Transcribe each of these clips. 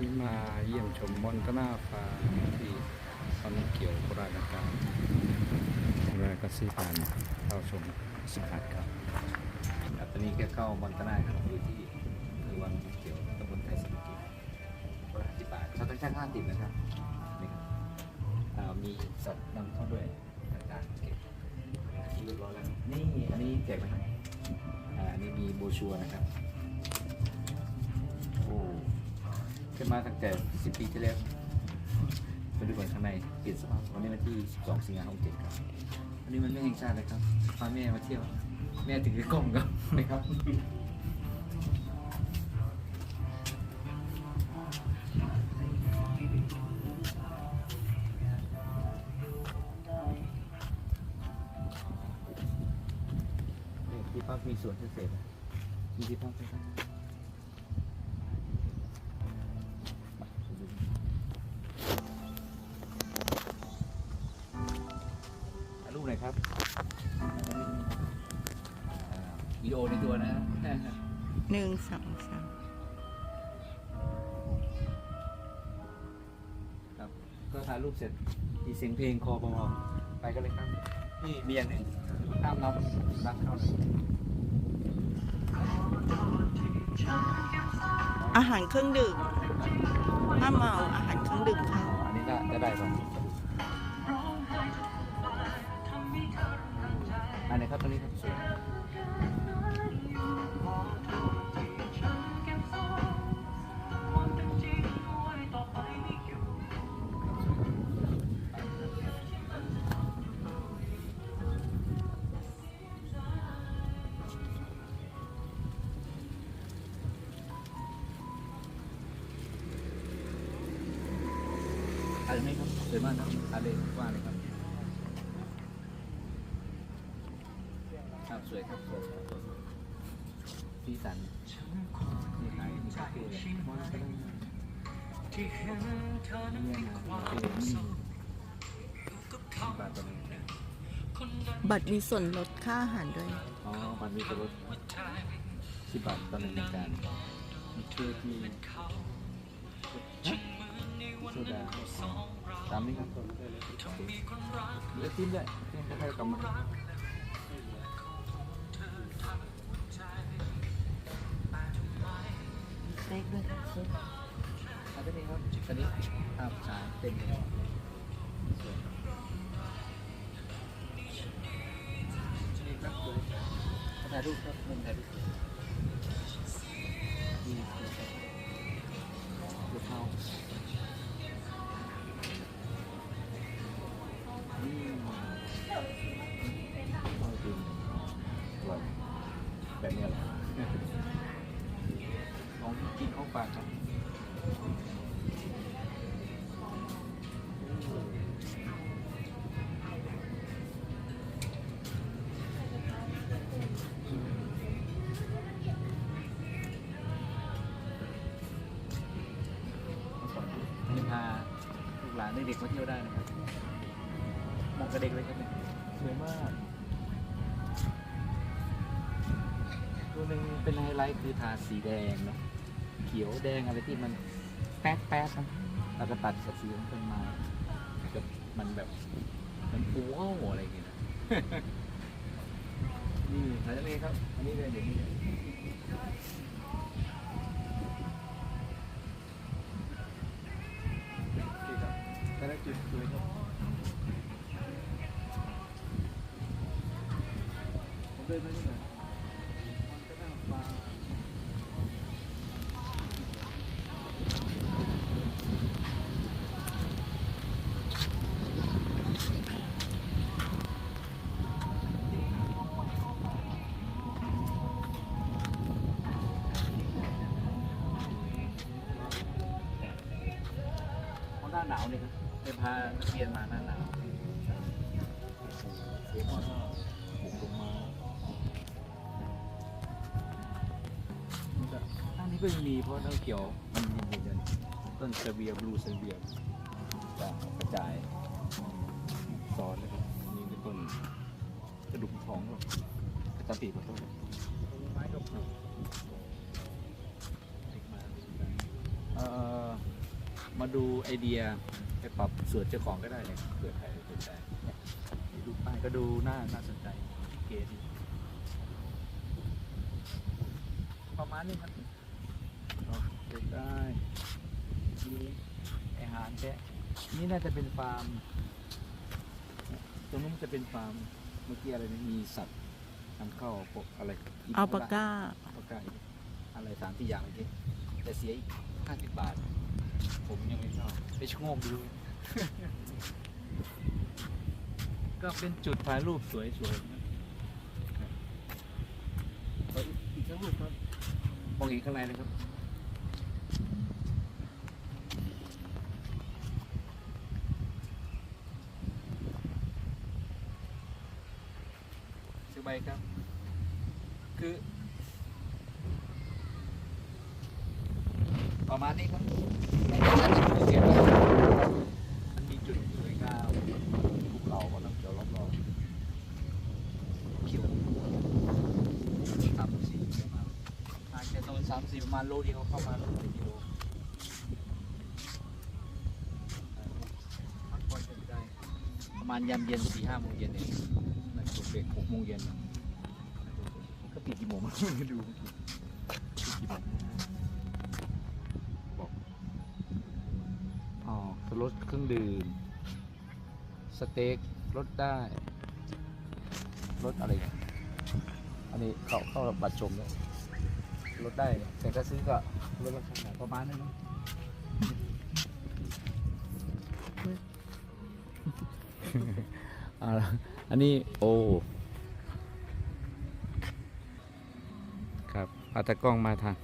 นี่มาเยี่ยมชมมอนตนาฟาร์มที่ตอนนี้เกี่ยวโบราณการโบราณกสิการเข้าชมสิบาทครับครับตอนนี้แกเข้ามอนตนาครับอยู่ที่คือวังเกี่ยวตำบลไทยสมุทรโบราณสิบบาชาวต่างชาติห้าสิบนะครับนี่ครับมีสัตว์นำเข้าด้วยต่างๆเก็บที่เรียบร้อยแล้วนี่อันนี้แจกไหมครับอ่าอันนี้มีโบชัวนะครับ ขึ้นมาตั้งแต่ 10 ปีที่แล้วไปดูก่อนข้างในเปลี่ยนสภาพวันนี้วันที่ 12 สิงหาคม7ครับ วันนี้มันไม่แห่งชาติเลยครับพาแม่มาเที่ยว แม่ถึงได้กล้องครับนะครับ วิดีโอในตัวนะหนึ่งสองสามครับ ก็ถ่ายรูปเสร็จมีเสียงเพลงคอเบาๆไปกันเลยครับ นี่มีอย่างหนึ่งห้ามนับนับเข้าเลยอาหารเครื่องดื่มห้ามเมาอาหารเครื่องดื่มค่ะอ๋ออันนี้ได้จะได้ป่ะอันไหนี้ครับตรงนี้ครับ มครับสวยมากครับอะไรว่าเลยครับครับสวยครับสวยครับสวยสีสันนี่ขายมีคาเฟ่เลยมองไปได้ไหมเนี่ยนะคาเฟ่นี่สิบบาทต่อหนึ่งบัตรมีส่วนลดค่าอาหารด้วย อ๋อ บัตรมีส่วนลดสิบบาทต่อหนึ่งในการมีเค้กมีฮะโซดา ตามนี้ครับเลือทิ้มด้วยทิ้มคล้ายๆกับมันเอาไปนี่ครับอันนี้ภาพชายเต็มเลยครับถ่ายรูปครับมุมถ่ายรูปนี่ครับลูเท้า ลูกหลานเด็กมาเที่ยวได้นะครับเหมองกับเด็กเลยครับเนี่ยสวยมาก ตัวหนึ่งเป็นไฮไลท์คือทาสีแดงเนาะเขียวแดงอะไรที่มันแป๊ดแป๊ดนะแล้วก็ตัดกับสีของต้นไม้กับมันแบบมันปูอ้าวอะไรอย่างเงี้ยนะ นี่ถ่ายทะเลครับ อันนี้เลยเดี๋ยวนี้เลยนี่ แต่ ครับไปพานักเรียนมาหน้าหนาวเสียงมันก็บุกลงมาอันนี้ก็ยังมีเพราะเต้าเกี่ยวมันมีอยู่เดือนต้นเซเบียบลูเซเบียจะกระจายซ้อนนะครับนี่คือต้นกระดูกทองครับกระจายปีกขอโทษครับไม้ดกเอ่อมาดูไอเดีย ปปรับส่วนเจ้าของก็ได้เนี่ยเผื่อใครสนใจเนี่ยดูป้ายก็ดูน่าน่าสนใจเก๋ดีประมาณนี้ครับเอาเดินได้มีอาหารแค่นี่น่าจะเป็นฟาร์มตรงนู้นจะเป็นฟาร์มเมื่อกี้อะไรนะมีสัตว์นำเข้าพวกอะไรอัลปาก้าอัลปาก้าอีกอะไรสามที่อย่างเมื่อกี้แต่เสียอีกห้าสิบบาท ผมยังไม่ชอบไปชะโงกดู ก็เป็นจุดถ่ายรูปสวยๆอาอีกสักรูปครับมองเห็นข้างในเลยครับซื้อใบครับ คือ ประมาณนี้ครับมันมีจุดสวยงามภูเขากับน้ำเขียวรอบๆเขียวสามสี่ประมาณห่างจากตรงสามสี่ประมาณ โลเดียวเข้ามาโลกิโลพักผ่อนกันได้ประมาณยามเย็นสี่ห้าโมงเย็นเองนั่นผมเบรกหกโมงเย็นนะก็ปิดกี่โมงไม่ดูปิดกี่โมงบอกอ๋อรถเครื่องดื่มสเต็กรถได้รถอะไร อันนี้เขาเข้าบัตรชมแล้ว รถได้ แต่ถ้าซื้อก็รถราคาประมาณนั้นเอาละอันนี้โอ้ครับเอาตากล้องมาทาง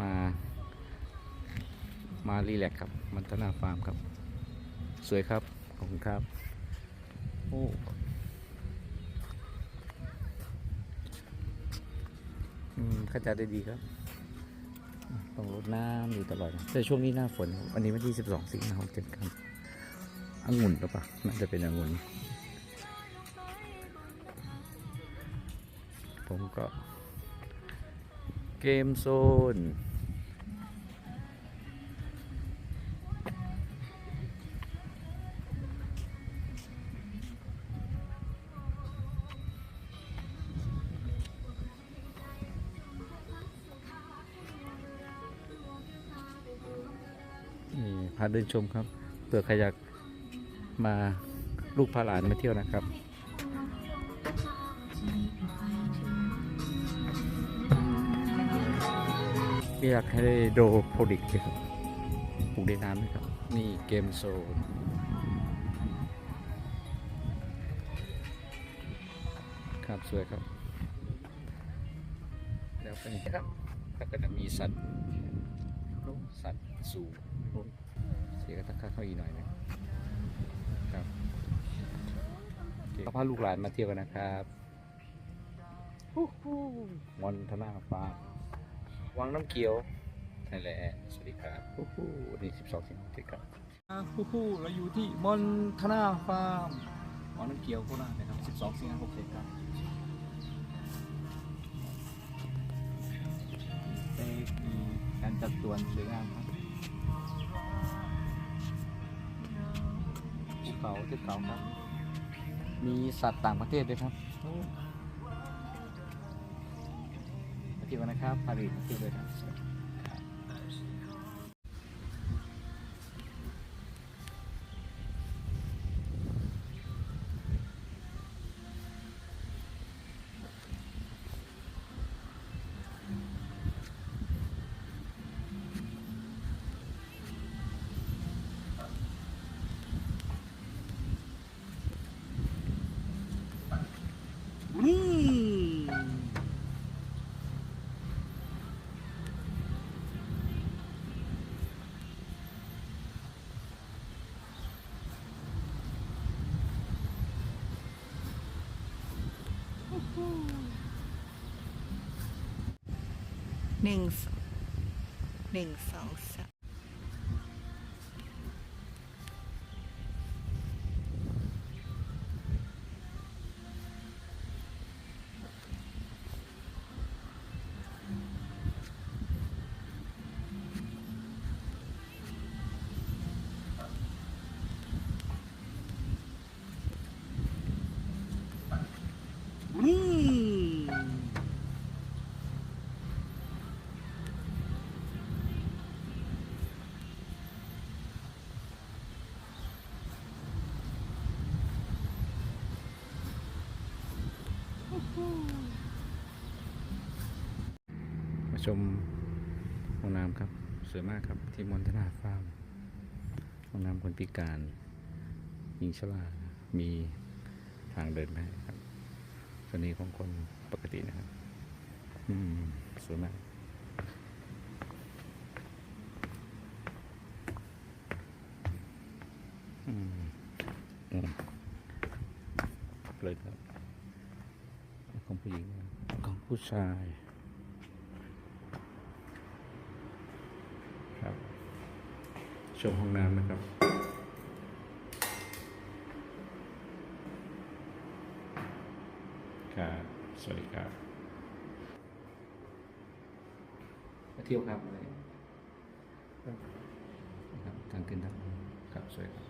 มา มารีแลกครับ มันตนาฟาร์มครับ สวยครับ ขอบคุณครับ โอ้อืมเข้าใจได้ดีครับ ต้องรดน้ำอยู่ตลอดนะแต่ช่วงนี้หน้าฝนครับวันนี้วันที่ 12 สิงหาคมเจ็ดกันองุ่นหรือเปล่าน่าจะเป็นองุ่นผมก็เกมโซน พาเดินชมครับเผื่อใครอยากมาลูกพาหลานมาเที่ยวนะครับอยากให้โดโปรดิกครับปลูกในน้ำไหมครับ นี่เกมโซนครับสวยครับ แล้วไปครับแล้วก็จะมีสัตว์สัตว์สูง เสียกระทักเข้าอีกหน่อยหนึงครับโอเคก็พาลูกหลานมาเที่ยวกันนะครับฮู้ฮู้มอนทนาฟาร์มวังน้ำเขียวนั่นแหละสวัสดีครับฮู้ฮู้วันนี้12สิงหาคมครับฮู้ฮู้เราอยู่ที่มอนทนาฟาร์มวังน้ำเขียวโคราชนะครับ12สิงหาคมครับเต็กมีการจัดสวนสวยงามครับ ภูเขาเกเขาครับ มีสัตว์ต่างประเทศด้วยครับที่วกันนะครับพารีมาเที่ยวด้วยครับ หนึ่งสองหนึ่งสองสาม มาชมห้องน้ำครับ สวยมากครับที่มอนทนาฟาร์มห้องน้ำคนพิการหญิงชรามีทางเดินไห้ครับสนีของคนปกตินะครับ อืม สวยมากอืมอืมเลยครับของผู้หญิงนะครับของ ผู้ชายครับชมห้องน้ำนะครับ ครับ สวัสดีครับมาเที่ยวครับอะไรครับทางขึ้นทางครับ สวยครับ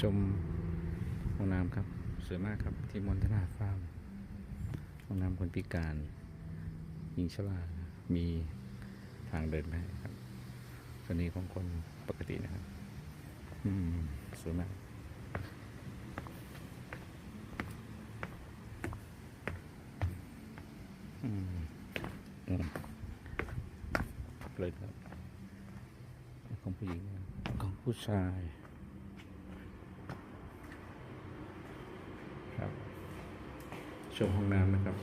ชมห้องน้ำครับ สวยมากครับที่มอนทนาฟาร์มห้องน้ำคนพิการหญิงชรามีทางเดินไห้ครับส่วนนี้ของคนปกตินะครับ อืมสวยมากอืมอืมเลยครับของผู้หญิงของผู้ชาย ครับ ชมห้องน้ำนะครับ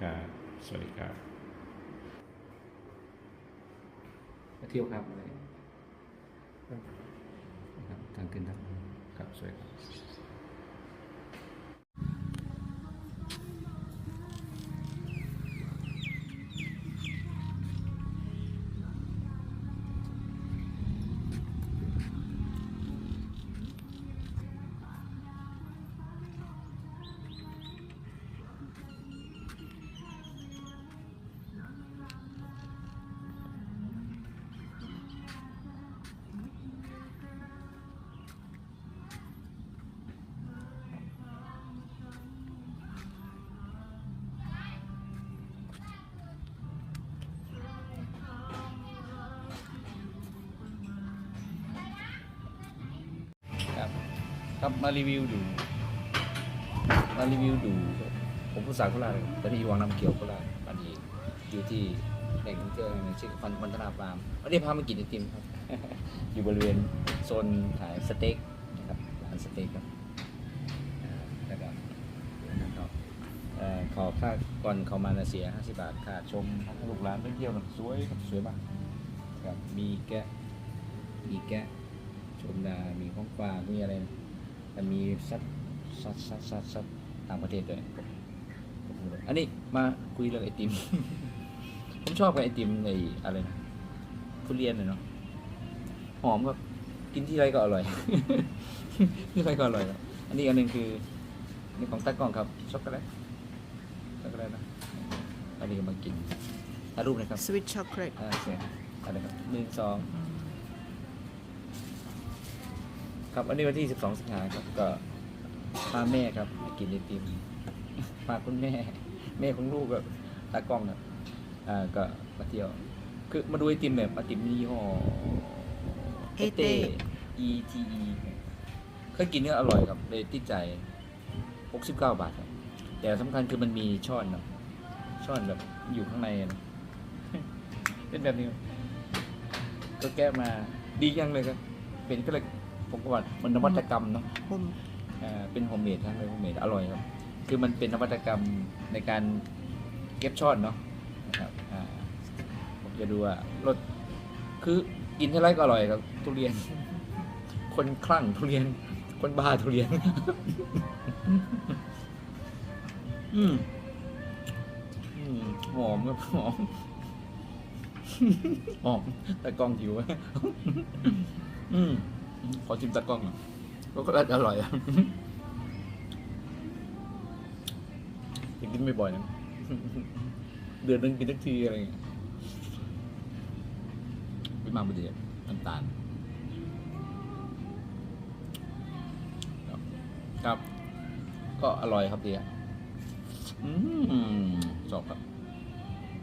ครับ สวัสดีครับ มาเที่ยวครับอะไรครับทางขึ้นทางครับ สวยครับครับ ครับมารีวิวดูมารีวิวดู ผมผู้สาวโคราชแต่นี่วังน้ำเกี่ยวโคราชตอนนี้อยู่ที่แหล่งท่องเที่ยวชื่อฟันพันธนาฟาร์มวันนี้พามากินไอติมครับ อยู่บริเวณโซนขายสเต็กนะครับร้านสเต็กครับแล้วก็ขอค่าก่อนเขามาเสีย 50 บาทค่าชมลูกร้านท่องเที่ยวกันสวยสวยมากครับมีแกะมีแกะชมดา มีของปลามีอะไร แต่มีซัดซัดซัดซัดซัดต่างประเทศด้วย อันนี้มาคุยเรื่องไอติม ผมชอบกับไอติมในอะไรนะทุเรียนเลยเนาะ หอมครับกินที่ไรก็อร่อย ที่ไรก็อร่อยครับอันนี้อันหนึงคืออันนี่ของตากล้องครับช็อกโกแลตช็อกโกแลตนะ อันนี้มากินถ่ายรูปหนะครับ สวิตช็อกโกแลตอ่าโอเคอะไรครับหนึ่งสอง ครับอันนี้วันที่ 12 สิงหาครับก็พาแม่ครับมากินไอติมพาคุณแม่ แม่ของลูกกับตากล้องครับอ่าก็มาเที่ยว คือมาดูไอติมแบบไอติมยี่ห้อเอเต้ E T E เคยกินเนื้ออร่อยครับเลยติดใจ 69 บาทครับ แต่สำคัญคือมันมีช่อนเนาะช่อนแบบอยู่ข้างในอะนะเป็นแบบนี้ ก็แก้มาดียังเลยครับ เป็นก็เลย ผมก็ว่ามันนวัตกรรมเนาะผมอ่าเป็นโฮมเมดทั้งเลยโฮมเมดอร่อยครับ คือมันเป็นนวัตกรรมในการเก็บช่อนเนาะนะครับอ่าผมจะดูว่ารสคือกินเท่าไรก็อร่อยครับ ทุเรียน คนคลั่งทุเรียน คนบ้าทุเรียน อืมอืมหอมครับหอมหอมตะกล้องหิวไหมอืม ขอชิมตะกล้องหน่อยก็ก็อร่อยอะกินไม่บ่อยนะ เดือนนึงกินทักทีอะไรอย่างเงี้ยวิมาบุรีน้ำตาลครับครับ ก็อร่อยครับดีอะอืมชอบครับ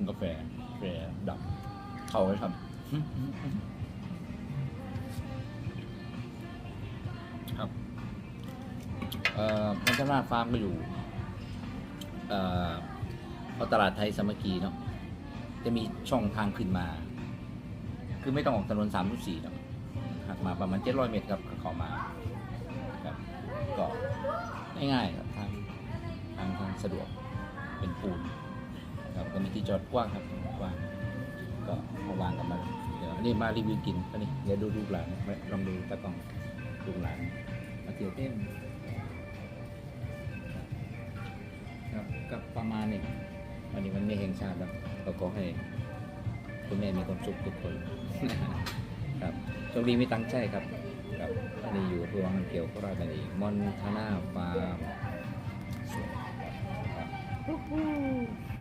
กาแฟกาแฟดับเข้าไว้ครับ เอ่อพัฒนาฟาร์มก็อยู่เอ่อพอตลาดไทยสามัคคีเนาะจะมีช่องทางขึ้นมา คือไม่ต้องออกถนนสามทุสี่เนาะหักมาประมาณเจ็ดร้อยเมตรครับเข้ามาครับก็ง่ายๆครับทางทางทางสะดวกเป็นปูนครับก็มีที่จอดกว้างครับกว้างก็มาวางกันมาเดี๋ยวนี้มารีวิวกินก็นี่เดี๋ยวดูลูกหลานลองดูตะกองลูกหลานมาเที่ยวเต้น ครับก็ประมาณนี้วันนี้มันไม่แห่งชาติแล้วเราก็ให้คุณแม่มีความสุขทุกคนครับโชคดีมีตังใช่ครับ ครับอันนี้อยู่ทวงน้ำเขียวโคราชธานีมอนทาน่าฟาร์ม